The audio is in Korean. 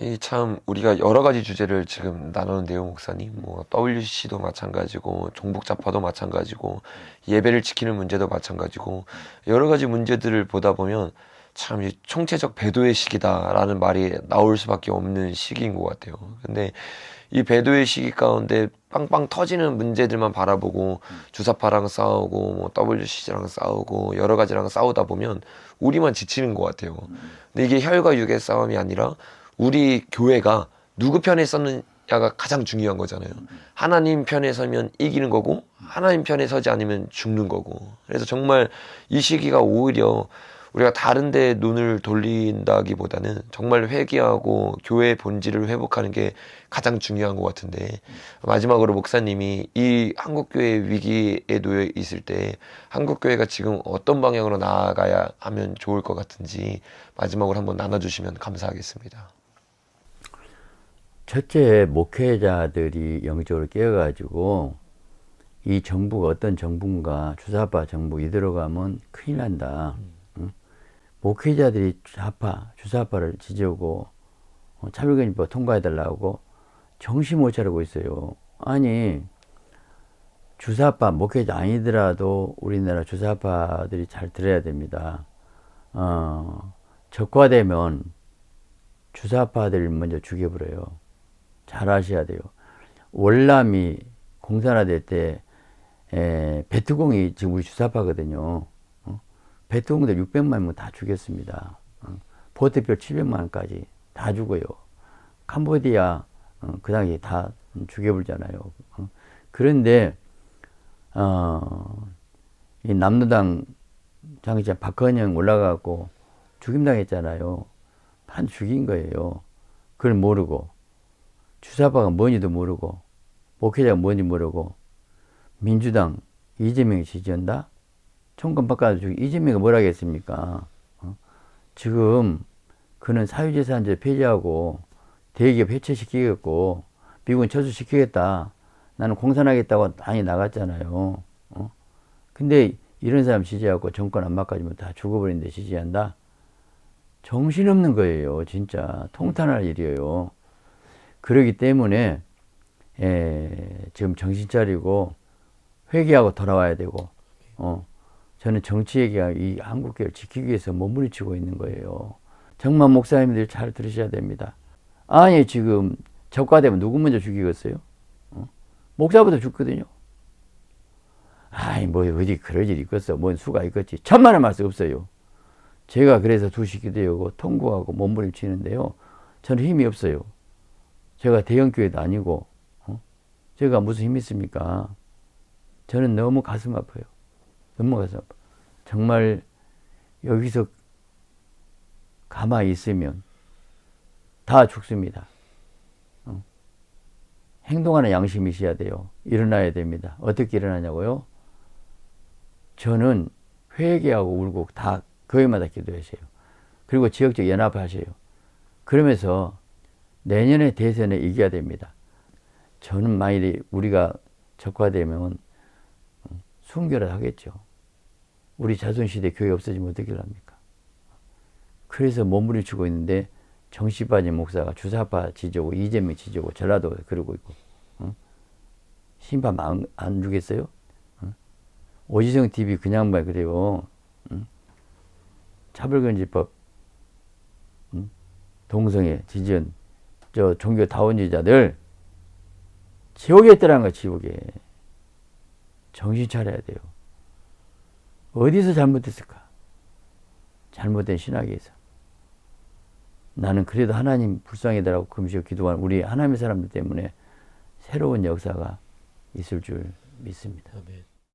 이참 우리가 여러 가지 주제를 지금 나누는데요, 목사님. 뭐 WC도 마찬가지고 종북자파도 마찬가지고 예배를 지키는 문제도 마찬가지고 여러 가지 문제들을 보다 보면 참이 총체적 배도의 시기다라는 말이 나올 수밖에 없는 시기인 것 같아요. 근데 이 배도의 시기 가운데 빵빵 터지는 문제들만 바라보고 주사파랑 싸우고 뭐 WC랑 싸우고 여러 가지랑 싸우다 보면 우리만 지치는 것 같아요. 근데 이게 혈과 육의 싸움이 아니라 우리 교회가 누구 편에 섰느냐가 가장 중요한 거잖아요. 하나님 편에 서면 이기는 거고 하나님 편에 서지 않으면 죽는 거고. 그래서 정말 이 시기가 오히려 우리가 다른 데 눈을 돌린다기보다는 정말 회개하고 교회의 본질을 회복하는 게 가장 중요한 것 같은데 마지막으로 목사님이 이 한국교회 위기에 놓여 있을 때 한국교회가 지금 어떤 방향으로 나아가야 하면 좋을 것 같은지 마지막으로 한번 나눠주시면 감사하겠습니다. 첫째 목회자들이 영적으로 깨어가지고 이 정부가 어떤 정부인가 주사파 정부 이대로 가면 큰일 난다. 응? 목회자들이 좌파 주사파를 지지하고 어, 차별금지법 통과해달라고 정신 못 차리고 있어요. 아니 주사파 목회자 아니더라도 우리나라 주사파들이 잘 들어야 됩니다. 어, 적화되면 주사파들 먼저 죽여버려요. 잘 아셔야 돼요. 월남이 공산화될 때 에, 베트공이 지금 우리 주사파거든요. 어? 베트공들 600만 명 다 죽였습니다. 어? 보트별 700만까지 다 죽어요. 캄보디아 어, 그 당시에 다 죽여버리잖아요. 어? 그런데 어, 이 남로당 장기자 박헌영 올라가고 죽임당했잖아요. 반 죽인 거예요. 그걸 모르고 주사파가 뭔지도 모르고 목회자가 뭔지 모르고 민주당 이재명이 지지한다? 총권 죽 이재명이 뭘 하겠습니까? 어? 지금 그는 사유재산제 폐지하고 대기업 해체시키겠고 미군 철수시키겠다. 나는 공산하겠다고 많이 나갔잖아요. 어? 근데 이런 사람 지지하고 정권 안 바꿔주면 다 죽어버리는데 지지한다? 정신없는 거예요. 진짜 통탄할 일이에요. 그러기 때문에 에, 지금 정신 차리고 회개하고 돌아와야 되고 어, 저는 정치 얘기가 이 한국교회를 지키기 위해서 몸부림치고 있는 거예요. 정말 목사님들 잘 들으셔야 됩니다. 아니 지금 적과되면 누구 먼저 죽이겠어요? 어? 목사부터 죽거든요. 아이 뭐 어디 그럴 일 있겠어? 뭔 수가 있겠지? 천만의 말씀 없어요. 제가 그래서 두시 기도 하고 통구하고 몸부림치는데요. 저는 힘이 없어요. 제가 대형교회도 아니고 어? 제가 무슨 힘이 있습니까? 저는 너무 가슴 아파요. 너무 가슴 아파. 정말 여기서 가만히 있으면 다 죽습니다. 어? 행동하는 양심이 있어야 돼요. 일어나야 됩니다. 어떻게 일어나냐고요? 저는 회개하고 울고 다 교회마다 기도하세요. 그리고 지역적 연합하세요. 그러면서 내년에 대선에 이겨야 됩니다. 저는 만일에 우리가 적화되면 순결을 하겠죠. 우리 자손시대 교회 없어지면 어떻게 합니까? 그래서 몸부림치고 있는데 정치빠진 목사가 주사파 지지고 이재명 지지고 전라도 그러고 있고 어? 심판 안, 안 주겠어요? 어? 오지성 TV 그냥 말 그래요. 어? 차별금지법 응? 동성애 지지연 저 종교 다원주의자들 지옥에 있더라는 거 지옥에 정신 차려야 돼요. 어디서 잘못했을까? 잘못된 신학에서. 나는 그래도 하나님 불쌍히더라고 금시고 기도하는 우리 하나님의 사람들 때문에 새로운 역사가 있을 줄 믿습니다. 아멘.